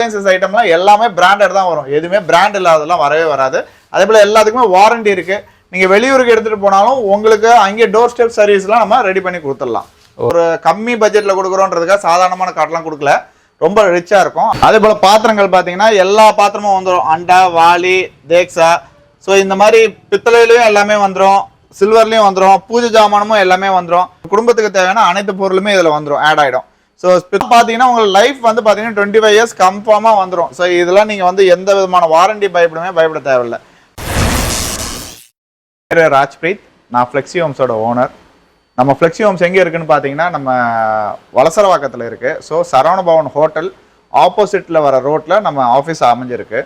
Appliances ஐட்டம்லாம் எல்லாமே branded தான் வரும். எதுவுமே பிராண்ட் இல்லாததெல்லாம் வரவே வராது. அதே போல் எல்லாத்துக்குமே வாரண்டி இருக்குது நீங்கள் வெளியூருக்கு எடுத்துகிட்டு போனாலும் உங்களுக்கு அங்கே டோர் ஸ்டெப் சர்வீஸ்லாம் நம்ம ரெடி பண்ணி கொடுத்துடலாம். ஒரு கம்மி பட்ஜெட்டில் கொடுக்குறோன்றதுக்காக சாதாரணமான காட்டெல்லாம் கொடுக்கல. ரொம்ப ரிச்சாக இருக்கும். அதே போல் பாத்திரங்கள் பார்த்தீங்கன்னா எல்லா பாத்திரமும் வந்துடும் அண்டா வாலி தேக்ஸா. ஸோ இந்த மாதிரி பித்தளையிலையும் எல்லாமே வந்துடும் சில்வர்லேயும் வந்துடும் பூஜை ஜாமானமும் எல்லாமே வந்துடும் குடும்பத்துக்கு தேவையான அனைத்து பொருளுமே இதில் வந்துடும் ஆட் ஆகிடும் ஸோ பார்த்தீங்கன்னா உங்களுக்கு லைஃப் வந்து பார்த்தீங்கன்னா டுவெண்ட்டி ஃபைவ் இயர்ஸ் கன்ஃபார்மாக வந்துடும் ஸோ இதெல்லாம் நீங்கள் வந்து எந்த விதமான வாரண்டி பயப்படவே பயப்பட தேவையில்ல. பேர் ராஜ்பிரீத். நான் ஃப்ளெக்ஸி ஹோம்ஸோட ஓனர் நம்ம ஃப்ளெக்ஸி ஹோம்ஸ் எங்கே இருக்குன்னு பார்த்தீங்கன்னா நம்ம வலசரவாக்கத்தில் இருக்குது ஸோ சரவண பவன் ஹோட்டல் ஆப்போசிட்டில் வர ரோட்டில் நம்ம ஆஃபீஸ் அமைஞ்சிருக்கு.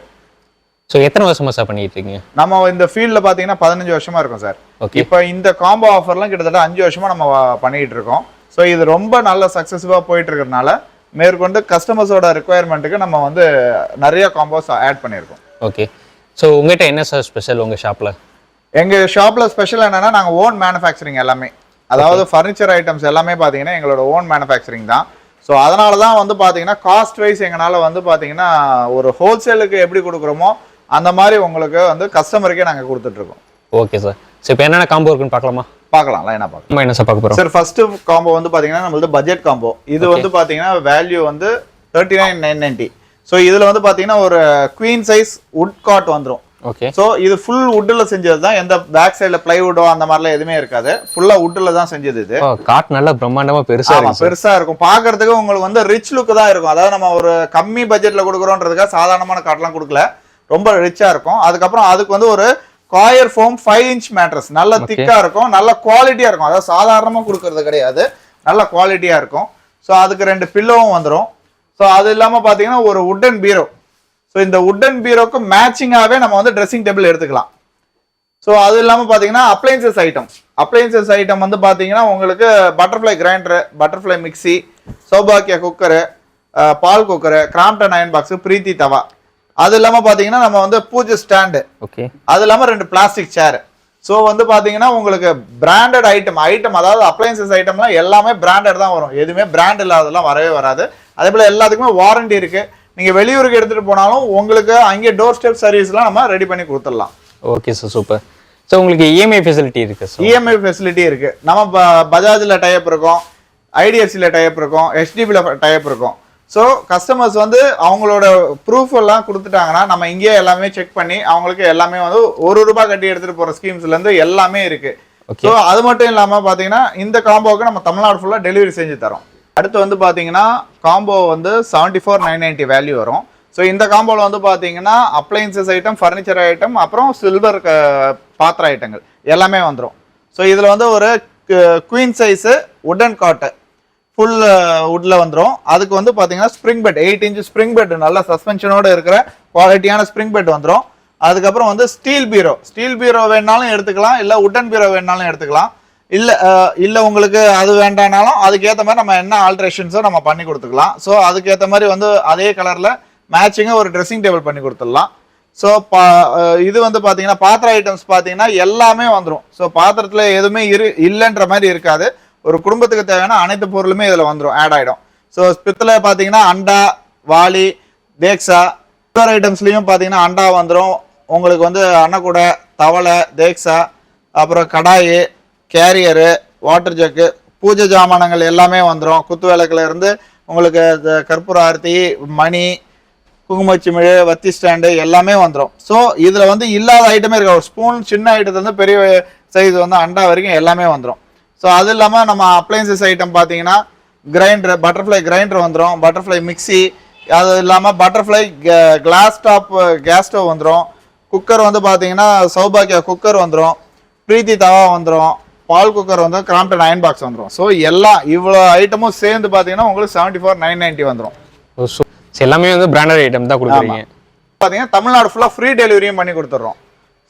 ஸோ எத்தனை வருஷமா சார் பண்ணிட்டு இருக்கீங்க நம்ம இந்த ஃபீல்டில் பார்த்தீங்கன்னா பதினஞ்சு வருஷமா இருக்கும் சார் ஓகே இப்போ இந்த காம்போ ஆஃபர்லாம் கிட்டத்தட்ட அஞ்சு வருஷமா நம்ம பண்ணிட்டு இருக்கோம். ஸோ இது ரொம்ப நல்ல சக்ஸஸ்ஃபுல்லாக போயிட்டு இருக்கிறதுனால மேற்கொண்டு கஸ்டமர்ஸோட ரெக்குவயர்மெண்ட்டுக்கு நம்ம வந்து நிறைய காம்போஸ் ஆட் பண்ணியிருக்கோம். ஓகே ஸோ உங்ககிட்ட என்ன சார் ஸ்பெஷல் உங்கள் ஷாப்பில் எங்கள் ஷாப்பில் ஸ்பெஷல் என்னன்னா நாங்கள் ஓன் மேனுஃபேக்சரிங் எல்லாமே. அதாவது ஃபர்னிச்சர் ஐட்டம்ஸ் எல்லாமே பார்த்தீங்கன்னா எங்களோட ஓன் மேனுஃபேக்சரிங் தான். ஸோ அதனால தான் வந்து பார்த்தீங்கன்னா காஸ்ட் வைஸ் எங்களால் வந்து பார்த்தீங்கன்னா ஒரு ஹோல்சேலுக்கு எப்படி கொடுக்குறோமோ அந்த மாதிரி உங்களுக்கு வந்து கஸ்டமருக்கே நாங்கள் கொடுத்துட்ருக்கோம். ஓகே சார் ஸோ இப்போ என்னென்ன காம்போ இருக்குன்னு பார்க்கலாமா? பார்க்கலாம் லைனாக பார்க்கலாம்? நம்ம என்ன சார் பார்க்க போகிறோம் சார் ஃபர்ஸ்ட் காம்போ வந்து பாத்தீங்கன்னா நம்மளது பட்ஜெட் காம்போ இது வந்து பாத்தீங்கன்னா வேல்யூ வந்து thirty nine nine ninety so இதுல வந்து பாத்தீங்கன்னா ஒரு குவீன் சைஸ் வுட் காட் வந்துரும். ஓகே ஸோ இது ஃபுல் வுட்டில் செஞ்சது தான் எந்த பேக் சைடில் பிளைவுட்டோ அந்த மாதிரிலாம் எதுவுமே இருக்காது. ஃபுல்லாக வுட்டில் தான் செஞ்சது இது. காட் நல்லா பிரம்மாண்டமாக பெருசாக ஆமா இருக்கு சார் பெருசா இருக்கும். பார்க்கிறதுக்கு உங்களுக்கு வந்து ரிச் லுக் தான் இருக்கும். அதாவது நம்ம ஒரு கம்மி பட்ஜெட்ல கொடுக்குறோன்றதுக்காக சாதாரணமான காட்டெல்லாம் கொடுக்கல. ரொம்ப ரிச்சா இருக்கும். அதுக்கப்புறம் அதுக்கு வந்து ஒரு coir foam five inch mattress நல்ல திக்கா இருக்கும். நல்ல குவாலிட்டியா இருக்கும். அதாவது சாதாரணமா கொடுக்கறது கிடையாது. நல்ல குவாலிட்டியா இருக்கும். ஸோ அதுக்கு ரெண்டு பில்லோவும் வந்துடும் ஸோ அது இல்லாம பாத்தீங்கன்னா ஒரு உட்டன் பீரோ ஸோ இந்த உட்டன் பீரோக்கு மேட்சிங்காகவே நம்ம வந்து ட்ரெஸ்ஸிங் டேபிள் எடுத்துக்கலாம். ஸோ அது இல்லாமல் பார்த்தீங்கன்னா அப்ளைன்சஸ் ஐட்டம் அப்ளைன்சஸ் ஐட்டம் வந்து பார்த்தீங்கன்னா உங்களுக்கு பட்டர்ஃப்ளை கிரைண்டரு பட்டர்ஃப்ளை மிக்ஸி சௌபாக்கியா குக்கரு பால் cooker Crompton iron box Preethi தவா அது இல்லாமல் பார்த்தீங்கன்னா நம்ம வந்து பூஜை ஸ்டாண்டு ஓகே அது இல்லாமல் ரெண்டு பிளாஸ்டிக் சேர் ஸோ வந்து பார்த்தீங்கன்னா உங்களுக்கு பிராண்டட் ஐட்டம் ஐட்டம் அதாவது அப்ளைன்சஸ் ஐட்டம்லாம் எல்லாமே பிராண்டட் தான் வரும். எதுவுமே பிராண்ட் இல்லாததெல்லாம் வரவே வராது. அதே போல் எல்லாத்துக்குமே வாரண்டி இருக்கு. நீங்கள் வெளியூருக்கு எடுத்துகிட்டு போனாலும் உங்களுக்கு அங்கே டோர் ஸ்டெப் சர்வீஸ்லாம் நம்ம ரெடி பண்ணி கொடுத்துடலாம். ஓகே சார் சூப்பர் ஸோ உங்களுக்கு E இஎம்ஐ ஃபெசிலிட்டி இருக்கு இஎம்ஐ ஃபெசிலிட்டி இருக்கு. நம்ம பஜாஜ்ல டைப் இருக்கோம் ஐடிஎஃப்சியில் டைப் இருக்கும் ஹெச்டிபியில் டைப் இருக்கும். ஸோ கஸ்டமர்ஸ் வந்து அவங்களோட ப்ரூஃப் எல்லாம் கொடுத்துட்டாங்கன்னா நம்ம இங்கேயே எல்லாமே செக் பண்ணி அவங்களுக்கு எல்லாமே வந்து ஒரு ரூபாய் கட்டி எடுத்துட்டு போற ஸ்கீம்ஸ்ல இருந்து எல்லாமே இருக்கு. Okay. ஸோ அது மட்டும் இல்லாம பாத்தீங்கன்னா இந்த காம்போவுக்கு நம்ம தமிழ்நாடு ஃபுல்லா டெலிவரி செஞ்சு தரோம். அடுத்து வந்து பாத்தீங்கன்னா காம்போ வந்து seventy four nine ninety value வரும். ஸோ இந்த காம்போவில் வந்து பார்த்தீங்கன்னா அப்ளைன்சஸ் ஐட்டம் ஃபர்னிச்சர் ஐட்டம் அப்புறம் சில்வர் பாத்திர ஐட்டங்கள் எல்லாமே வந்துடும் ஸோ இதில் வந்து ஒரு queen size wooden cot full உட்ல uh, வந்துடும் அதுக்கு வந்து பார்த்தீங்கன்னா spring bed eight inch spring bed நல்ல சஸ்பென்ஷனோட இருக்கிற குவாலிட்டியான ஸ்ப்ரிங் பெட் வந்துடும் அதுக்கப்புறம் வந்து ஸ்டீல் பீரோ ஸ்டீல் பீரோ வேணாலும் எடுத்துக்கலாம் இல்லை உட்டன் பீரோ வேணாலும் எடுத்துக்கலாம். இல்லை uh, இல்லை உங்களுக்கு அது வேண்டானாலும் அதுக்கேற்ற மாதிரி நம்ம என்ன ஆல்ட்ரேஷன்ஸோ நம்ம பண்ணி கொடுத்துக்கலாம். ஸோ அதுக்கேற்ற மாதிரி வந்து அதே கலரில் மேட்சிங்காக ஒரு ட்ரெஸ்ஸிங் டேபிள் பண்ணி கொடுத்துடலாம். ஸோ பா uh, இது வந்து பார்த்தீங்கன்னா பாத்திர ஐட்டம்ஸ் பார்த்தீங்கன்னா எல்லாமே வந்துடும் ஸோ பாத்திரத்தில் எதுவுமே இரு இல்லைன்ற மாதிரி இருக்காது. ஒரு குடும்பத்துக்கு தேவையான அனைத்து பொருளுமே இதில் வந்துடும் ஆட் ஆகிடும் ஸோ பித்தளை பார்த்தீங்கன்னா அண்டா வாளி தேக்ஸா சுகர் ஐட்டம்ஸ்லேயும் பார்த்தீங்கன்னா அண்டா வந்துடும் உங்களுக்கு வந்து அன்னக்கூடை தவளை தேக்ஸா அப்புறம் கடாயி கேரியரு வாட்டர் ஜக்கு பூஜை ஜாமானங்கள் எல்லாமே வந்துடும் குத்து இருந்து உங்களுக்கு கற்பூர ஆரத்தி மணி குங்குமச்சிமிழ் வத்தி ஸ்டாண்டு எல்லாமே வந்துடும் ஸோ இதில் வந்து இல்லாத ஐட்டமே இருக்கும் ஒரு ஸ்பூன் சின்ன ஐட்டத்துலேருந்து பெரிய சைஸ் வந்து அண்டா வரைக்கும் எல்லாமே வந்துடும் ஸோ அது இல்லாமல் நம்ம அப்ளைன்சஸ் ஐட்டம் பார்த்தீங்கன்னா கிரைண்டர் பட்டர்ஃப்ளை கிரைண்டர் வந்துடும் பட்டர்ஃப்ளை மிக்ஸி அது இல்லாமல் butterfly glass top gas stove வந்துடும் குக்கர் வந்து பார்த்தீங்கன்னா சௌபாக்கியா குக்கர் வந்துடும் பிரீத்தி தவா வந்துடும் பால் குக்கர் வந்து கிராம்டன் அயன் பாக்ஸ் வந்துடும் ஸோ எல்லாம் இவ்வளோ ஐட்டமும் சேர்ந்து பார்த்தீங்கன்னா உங்களுக்கு செவன்ட்டி ஃபோர் நைன் நைன்ட்டி வந்துடும் எல்லாமே வந்து பிராண்டட் ஐட்டம் தான் கொடுக்குறீங்க. பார்த்தீங்கன்னா தமிழ்நாடு ஃபுல்லாக ஃப்ரீ டெலிவரியும் பண்ணி கொடுத்துட்றோம்.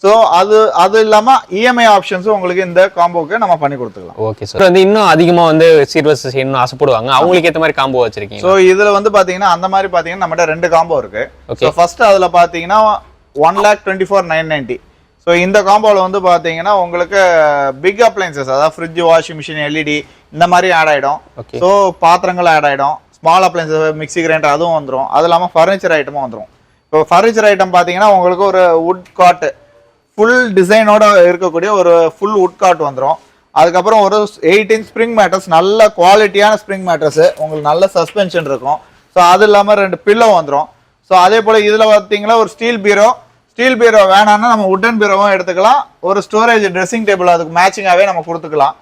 ஸோ அது அது இல்லாமல் இஎம்ஐ ஆப்ஷன்ஸும் உங்களுக்கு இந்த காம்போக்கு நம்ம பண்ணி கொடுத்துக்கலாம். ஓகே சார் வந்து இன்னும் அதிகமாக வந்து சீர்வரிசை செய்யணும்னு ஆசைப்படுவாங்க. அவங்களுக்கு ஏற்ற மாதிரி காம்போ வச்சிருக்கீங்க ஸோ இதில் வந்து பார்த்தீங்கன்னா அந்த மாதிரி பார்த்தீங்கன்னா நம்மகிட்ட ரெண்டு காம்போ இருக்கு. ஸோ ஃபர்ஸ்ட் அதில் பார்த்தீங்கன்னா one lakh twenty four nine ninety so இந்த காம்போவில் வந்து பார்த்தீங்கன்னா உங்களுக்கு பிக் அப்ளைன்சஸ் அதாவது ஃப்ரிட்ஜ் வாஷிங் மிஷின் எல்இடி இந்த மாதிரி ஆட் ஆகிடும். ஸோ பாத்திரங்கள் ஆட் ஆகிடும் ஸ்மால் அப்ளைன்சஸ் மிக்ஸி கிரைண்டர் அதுவும் வந்துடும் அது இல்லாமல் ஃபர்னிச்சர் ஐட்டமும் வந்துடும் இப்போ ஃபர்னிச்சர் ஐட்டம் பார்த்தீங்கன்னா உங்களுக்கு ஒரு வுட் காட் ஃபுல் டிசைனோட இருக்கக்கூடிய ஒரு ஃபுல் உட்காட் வந்துடும் அதுக்கப்புறம் ஒரு எயிட்டீன் ஸ்ப்ரிங் மேட்டர்ஸ் நல்ல குவாலிட்டியான ஸ்ப்ரிங் மேட்ரஸ் உங்களுக்கு நல்ல சஸ்பென்ஷன் இருக்கும். ஸோ அது இல்லாமல் ரெண்டு பில்லோ வந்துடும் ஸோ அதே போல் இதில் பார்த்தீங்கன்னா ஒரு ஸ்டீல் பீரோ ஸ்டீல் பீரோ வேணாம்னா நம்ம உட்டன் பீரோவும் எடுத்துக்கலாம். ஒரு ஸ்டோரேஜ் ட்ரெஸ்ஸிங் டேபிள் அதுக்கு மேட்சிங்காகவே நம்ம கொடுத்துக்கலாம்.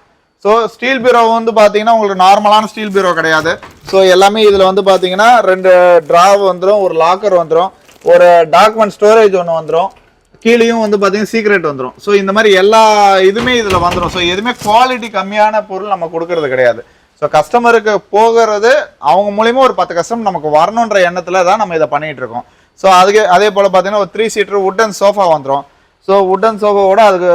ஸோ ஸ்டீல் பீரோ வந்து பார்த்தீங்கன்னா உங்களுக்கு நார்மலான ஸ்டீல் பீரோ கிடையாது. ஸோ எல்லாமே இதில் வந்து பார்த்தீங்கன்னா ரெண்டு ட்ராவ் வந்துடும் ஒரு லாக்கர் வந்துடும் ஒரு டாக்குமெண்ட் ஸ்டோரேஜ் ஒன்று வந்துடும் கீழேயும் வந்து பார்த்தீங்கன்னா சீக்ரெட் வந்துடும் ஸோ இந்த மாதிரி எல்லா இதுவுமே இதில் வந்துடும் ஸோ எதுவுமே குவாலிட்டி கம்மியான பொருள் நம்ம கொடுக்கறது கிடையாது. ஸோ கஸ்டமருக்கு போகிறது அவங்க மூலிமா ஒரு பத்து கஸ்டமர் நமக்கு வரணுன்ற எண்ணத்தில் தான் நம்ம இதை பண்ணிகிட்டு இருக்கோம். ஸோ அதுக்கு அதே போல் பார்த்தீங்கன்னா ஒரு த்ரீ சீட்டர் உட்டன் சோஃபா வந்துடும் ஸோ உட்டன் சோஃபாவோட அதுக்கு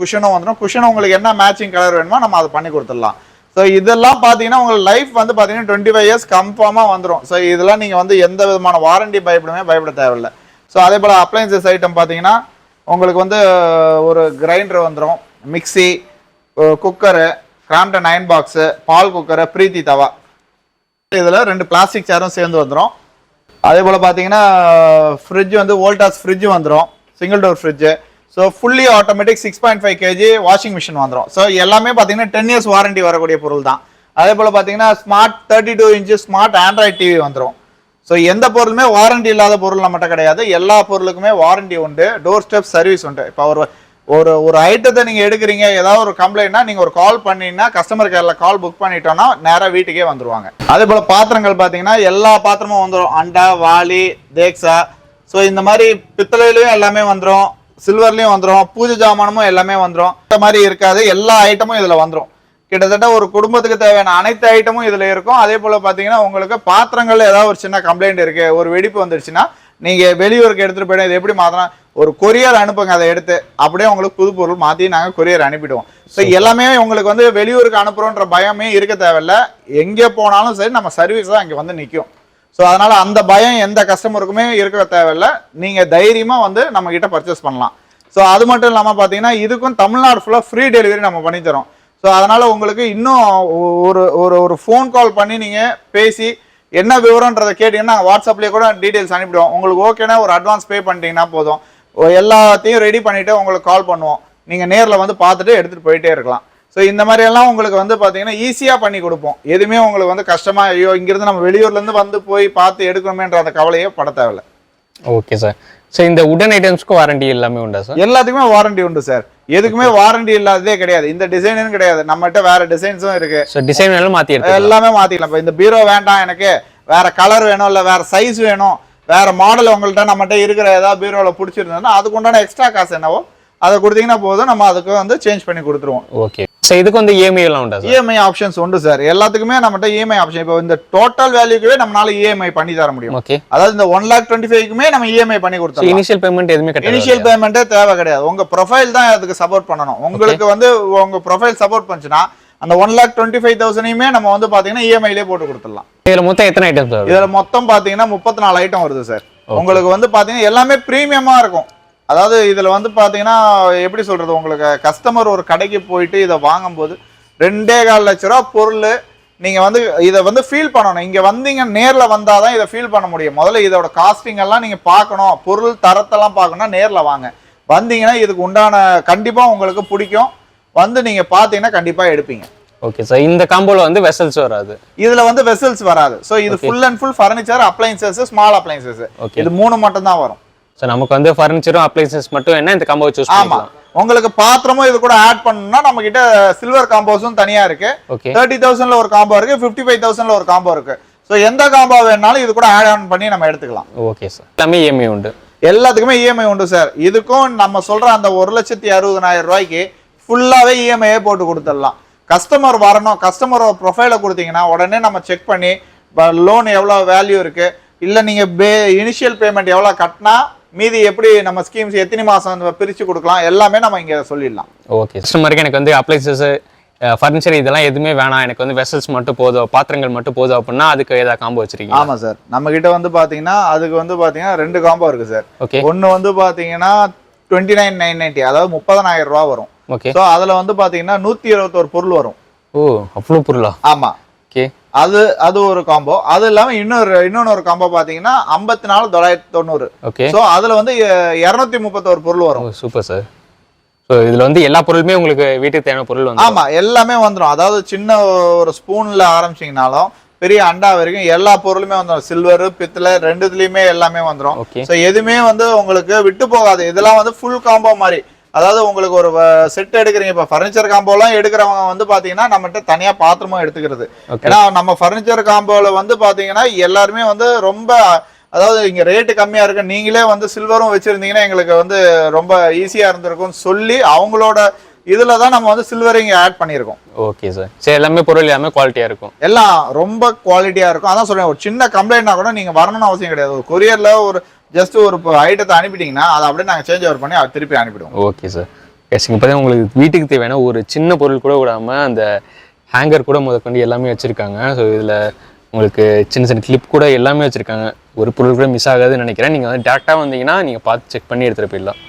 குஷனும் வந்துடும் குஷன் உங்களுக்கு என்ன மேட்சிங் கலர் வேணுமோ நம்ம அதை பண்ணி கொடுத்துடலாம். ஸோ இதெல்லாம் பார்த்தீங்கன்னா உங்களுக்கு லைஃப் வந்து பார்த்தீங்கன்னா டுவெண்ட்டி ஃபைவ் இயர்ஸ் கன்ஃபார்மாக வந்துடும் ஸோ இதெல்லாம் நீங்கள் வந்து எந்த விதமான வாரண்டி பயப்படுமே பயப்பட தேவையில்லை. ஸோ அதே போல் அப்ளைன்சஸ் ஐட்டம் பார்த்தீங்கன்னா உங்களுக்கு வந்து ஒரு கிரைண்டர் வந்துடும் mixie cooker Crompton iron box பால் குக்கரு பிரீத்தி தவா. இதில் ரெண்டு பிளாஸ்டிக் சேரும் சேர்ந்து வந்துடும் அதே போல் பார்த்தீங்கன்னா ஃப்ரிட்ஜ் வந்து வோல்டாஸ் ஃப்ரிட்ஜ் வந்துடும் single door fridge so fully automatic six point five KG washing machine வந்துடும் ஸோ எல்லாமே பார்த்தீங்கன்னா டென் இயர்ஸ் வாரண்டி வரக்கூடிய பொருள் தான் அதே போல் பார்த்தீங்கன்னா smart thirty two inch smart Android TV வந்துடும் ஸோ எந்த பொருளுமே வாரண்டி இல்லாத பொருள் நம்மகிட்ட கிடையாது. எல்லா பொருளுக்குமே வாரண்டி உண்டு. டோர் ஸ்டெப் சர்வீஸ் உண்டு. இப்போ ஒரு ஒரு ஒரு ஐட்டத்தை நீங்கள் எடுக்கிறீங்க ஏதாவது ஒரு கம்ப்ளைண்ட்னா நீங்கள் ஒரு கால் பண்ணீங்கன்னா கஸ்டமர் கேரில் கால் புக் பண்ணிட்டோன்னா நேராக வீட்டுக்கே வந்துடுவாங்க அதே போல் பாத்திரங்கள் பார்த்தீங்கன்னா எல்லா பாத்திரமும் வந்துடும் அண்டா வாளி தேக்ஸா. ஸோ இந்த மாதிரி பித்தளையிலையும் எல்லாமே வந்துடும் சில்வர்லையும் வந்துடும் பூஜை ஜாமானமும் எல்லாமே வந்துடும் இந்த மாதிரி இருக்காது. எல்லா ஐட்டமும் இதில் வந்துடும் கிட்டத்தட்ட ஒரு குடும்பத்துக்கு தேவையான அனைத்து ஐட்டமும் இதில் இருக்கும். அதே போல் பார்த்தீங்கன்னா உங்களுக்கு பாத்திரங்கள்ல ஏதாவது ஒரு சின்ன கம்ப்ளைண்ட் இருக்கு ஒரு வெடிப்பு வந்துருச்சுன்னா நீங்கள் வெளியூருக்கு எடுத்துகிட்டு போயிடும் இது எப்படி மாற்றலாம் ஒரு கொரியர் அனுப்புங்க அதை எடுத்து. அப்படியே உங்களுக்கு புது பொருள் மாற்றி நாங்கள் கொரியர் அனுப்பிடுவோம். ஸோ எல்லாமே உங்களுக்கு வந்து வெளியூருக்கு அனுப்புகிறோன்ற பயமே இருக்க தேவையில்ல. எங்கே போனாலும் சரி நம்ம சர்வீஸ் தான் இங்கே வந்து நிற்கும் ஸோ அதனால அந்த பயம் எந்த கஸ்டமருக்குமே இருக்க தேவையில்ல. நீங்கள் தைரியமாக வந்து நம்ம கிட்ட பர்ச்சேஸ் பண்ணலாம். ஸோ அது மட்டும் இல்லாமல் பார்த்தீங்கன்னா இதுக்கும் தமிழ்நாடு ஃபுல்லாக ஃப்ரீ டெலிவரி நம்ம பண்ணி தரோம். ஸோ அதனால உங்களுக்கு இன்னும் ஒரு ஒரு ஒரு ஃபோன் கால் பண்ணி நீங்கள் பேசி என்ன விவரன்றதை கேட்டீங்கன்னா நாங்கள் வாட்ஸ்அப்லேயே கூட டீட்டெயில்ஸ் அனுப்பிடுவோம். உங்களுக்கு ஓகேனா ஒரு அட்வான்ஸ் பே பண்ணிட்டீங்கன்னா போதும். எல்லாத்தையும் ரெடி பண்ணிட்டு உங்களுக்கு கால் பண்ணுவோம். நீங்கள் நேரில் வந்து பார்த்துட்டு எடுத்துகிட்டு போயிட்டே இருக்கலாம். ஸோ இந்த மாதிரி எல்லாம் உங்களுக்கு வந்து பார்த்தீங்கன்னா ஈஸியாக பண்ணி கொடுப்போம். எதுவுமே உங்களுக்கு வந்து கஷ்டமா ஐயோ இங்கிருந்து நம்ம வெளியூர்லேருந்து வந்து போய் பார்த்து எடுக்கணுமேன்ற அந்த கவலையே பட தேவையில்ல. ஓகே சார் ஸோ இந்த உடன் ஐட்டம்ஸ்க்கு வாரண்டி எல்லாமே உண்டா சார் எல்லாத்துக்குமே வாரண்டி உண்டு சார் எதுக்குமே வாரண்டி இல்லாததே கிடையாது. இந்த டிசைனும் கிடையாது. நம்மகிட்ட வேற டிசைன்ஸும் இருக்கு. டிசைன் எடுத்துக்கலாம். எல்லாமே மாத்திக்கலாம் இப்போ இந்த பீரோ வேண்டாம் எனக்கு. வேற கலர் வேணும் இல்ல வேற சைஸ் வேணும். வேற மாடல் உங்கள்ட்ட நம்மகிட்ட இருக்கிற ஏதாவது பீரோவில் பிடிச்சிருந்ததுன்னா அதுக்கு உண்டான எக்ஸ்ட்ரா காசு என்னவோ அதை கொடுத்தீங்கன்னா போதும். நம்ம அதுக்கு வந்து சேஞ்ச் பண்ணி கொடுத்துருவோம். ஓகே ஸோ இதுக்கு வந்து இஎம்ஐ எல்லாம் உண்டா இஎம்ஐ ஆப்ஷன்ஸ் உண்டு சார் எல்லாத்துக்குமே நம்மகிட்ட இஎம்ஐ ஆப்ஷன் இப்போ இந்த டோட்டல் வேல்யூக்குவே நம்மளால இஎம்ஐ பண்ணி தர முடியும். ஓகே அதாவது இந்த ஒன் லேக் டுவெண்ட்டி ஃபைவ்க்குமே நம்ம இஎம்ஐ பண்ணி ஸோ கொடுத்துருவோம் இனிஷியல் பேமெண்ட் எதுவுமே கட்ட இனிஷியல் பேமெண்ட்டே தேவை கிடையாது. உங்க ப்ரொஃபைல் தான் அதுக்கு சப்போர்ட் பண்ணணும். உங்களுக்கு வந்து உங்க ப்ரொஃபைல் சப்போர்ட் பண்ணுச்சுன்னா அந்த ஒன் லேக் டுவெண்ட்டி ஃபைவ் தௌசண்டையுமே நம்ம வந்து பாத்தீங்கன்னா இஎம்ஐலே போட்டு கொடுத்துடலாம். இதில் மொத்தம் எத்தனை ஐட்டம்ஸ் சார் இதுல மொத்தம் பாத்தீங்கன்னா முப்பத்தி நாலு ஐட்டம் வருது சார் உங்களுக்கு வந்து பாத்தீங்கன்னா எல்லாமே பிரீமியமா இருக்கும். அதாவது இதுல வந்து பாத்தீங்கன்னா எப்படி சொல்றது உங்களுக்கு கஸ்டமர் ஒரு கடைக்கு போயிட்டு இதை வாங்கும்போது ரெண்டே கால் லட்ச ரூபா பொருள் நீங்க வந்து இதை வந்து ஃபீல் பண்ணணும். இங்க வந்தீங்க நேர்ல வந்தாதான் இதை ஃபீல் பண்ண முடியும். முதல்ல இதோட காஸ்டிங் எல்லாம் நீங்க பார்க்கணும். பொருள் தரத்தெல்லாம் பார்க்கணும்னா நேர்ல வாங்க. வந்தீங்கன்னா இதுக்கு உண்டான கண்டிப்பா உங்களுக்கு பிடிக்கும். வந்து நீங்க பாத்தீங்கன்னா கண்டிப்பா எடுப்பீங்க. ஓகே சார் இந்த காம்போல வந்து வெசல்ஸ் வராது. இதுல வந்து வெசல்ஸ் வராது. சோ இது full and full furniture appliances small appliances. இது மூணு மட்டும் தான் வரும். ஸோ நமக்கு வந்து ஃபர்னிச்சரும் அப்ளைன்சஸ் மட்டும் என்ன? இந்த காம்போ சூஸ் ஆமா. பண்ணலாம் உங்களுக்கு பாத்திரமும் இது கூட ஆட் பண்ணணும்னா நம்ம கிட்ட சில்வர் காம்போஸும் தனியா இருக்கு. தேர்ட்டி தௌசண்ட்ல ஒரு காம்போ இருக்கு ஃபிஃப்டி ஃபைவ் தௌசண்ட்ல ஒரு காம்போ இருக்கு. சோ எந்த காம்போ வேணாலும் இது கூட ஆட் ஆன் பண்ணி நம்ம எடுத்துக்கலாம். ஓகே சார் எல்லாமே இஎம்ஐ உண்டு. எல்லாத்துக்குமே இஎம்ஐ உண்டு சார் இதுக்கும் நம்ம சொல்ற அந்த ஒரு லட்சத்தி அறுபதனாயிரம் ரூபாய்க்கு ஃபுல்லாவே இஎம்ஐயே போட்டு கொடுத்துடலாம். கஸ்டமர் வரணும். கஸ்டமர் ப்ரொஃபைலை கொடுத்தீங்கன்னா உடனே நம்ம செக் பண்ணி லோன் எவ்வளோ வேல்யூ இருக்கு? இல்லை நீங்க பே இனிஷியல் பேமெண்ட் எவ்வளோ கட்டினா மீதி எப்படி நம்ம ஸ்கீம்ஸ் எத்தனை மாசம் பிரிச்சு கொடுக்கலாம் எல்லாமே நம்ம இங்க சொல்லிடலாம். ஓகே கஸ்டமருக்கு எனக்கு வந்து அப்ளைன்சஸ் ஃபர்னிச்சர் இதெல்லாம் எதுவுமே வேணாம். எனக்கு வந்து வெசல்ஸ் மட்டும் போதும் பாத்திரங்கள் மட்டும் போதும் அப்படின்னா அதுக்கு ஏதாவது காம்போ வச்சிருக்கீங்க ஆமா சார் நம்ம கிட்ட வந்து பாத்தீங்கன்னா அதுக்கு வந்து பாத்தீங்கன்னா ரெண்டு காம்போ இருக்கு சார் ஓகே ஒன்னு வந்து பாத்தீங்கன்னா டுவெண்ட்டி நைன் நைன் நைன்டி அதாவது முப்பதனாயிரம் ரூபா வரும். ஓகே ஸோ அதுல வந்து பாத்தீங்கன்னா நூத்தி இருபத்தோரு பொருள் வரும். ஓ அவ்வளோ பொருளா? ஆமா. ஓகே அது அது ஒரு காம்போ அது இல்லாம இன்னொரு இன்னொன்னு ஒரு காம்போ பாத்தீங்கன்னா ஐம்பத்தி நாலு தொள்ளாயிரத்தி தொண்ணூறு. ஓகே ஸோ அதுல வந்து இரநூத்தி முப்பத்தோரு பொருள் வரும். சூப்பர் சார் ஸோ இதுல வந்து எல்லா பொருளுமே உங்களுக்கு வீட்டுக்கு தேவையான பொருள் வந்து ஆமா எல்லாமே வந்துடும் அதாவது சின்ன ஒரு ஸ்பூன்ல ஆரம்பிச்சீங்கனாலும் பெரிய அண்டா வரைக்கும் எல்லா பொருளுமே வந்துடும் சில்வர் பித்தளை ரெண்டுத்துலயுமே எல்லாமே வந்துடும் ஸோ எதுவுமே வந்து உங்களுக்கு விட்டு போகாது. இதெல்லாம் வந்து ஃபுல் காம்போ மாதிரி. அதாவது உங்களுக்கு ஒரு செட் எடுக்கிறீங்க. இப்போ ஃபர்னிச்சர் காம்போலாம் எடுக்கிறவங்க வந்து பாத்தீங்கன்னா நம்மகிட்ட தனியா பாத்திரமும் எடுத்துக்கிறது. ஏன்னா நம்ம ஃபர்னிச்சர் காம்போல வந்து பாத்தீங்கன்னா எல்லாருமே வந்து ரொம்ப அதாவது இங்க ரேட்டு கம்மியா இருக்கு. நீங்களே வந்து சில்வரும் வச்சிருந்தீங்கன்னா எங்களுக்கு வந்து ரொம்ப ஈஸியா இருந்திருக்கும்னு சொல்லி அவங்களோட இதுல தான் நம்ம வந்து சில்வரிங் ஆட் பண்ணியிருக்கோம். ஓகே சார் சரி எல்லாமே பொருள் எல்லாமே குவாலிட்டியா இருக்கும். எல்லாம் ரொம்ப குவாலிட்டியா இருக்கும். அதான் சொல்றேன் ஒரு சின்ன கம்ப்ளைண்ட்னா கூட நீங்க வரணும்னு அவசியம் கிடையாது. ஒரு கொரியர்ல ஒரு ஜஸ்ட் ஒரு ஐட்டத்தை அனுப்பிட்டீங்கன்னா அதை அப்படியே நாங்கள் சேஞ்ச் ஓவர் பண்ணி அதை திருப்பி அனுப்பிடுவோம். ஓகே சார் எஸ் இங்கே பார்த்தீங்கன்னா உங்களுக்கு வீட்டுக்கு தேவையான ஒரு சின்ன பொருள் கூட விடாம அந்த ஹேங்கர் கூட முதற்கொண்டு எல்லாமே வச்சிருக்காங்க. ஸோ இதில் உங்களுக்கு சின்ன சின்ன கிளிப் கூட எல்லாமே வச்சிருக்காங்க. ஒரு பொருள் கூட மிஸ் ஆகாதுன்னு நினைக்கிறேன். நீங்கள் வந்து டேரெக்டாக வந்தீங்கன்னா நீங்கள் பார்த்து செக் பண்ணி எடுத்துகிட்டு போயிடலாம்.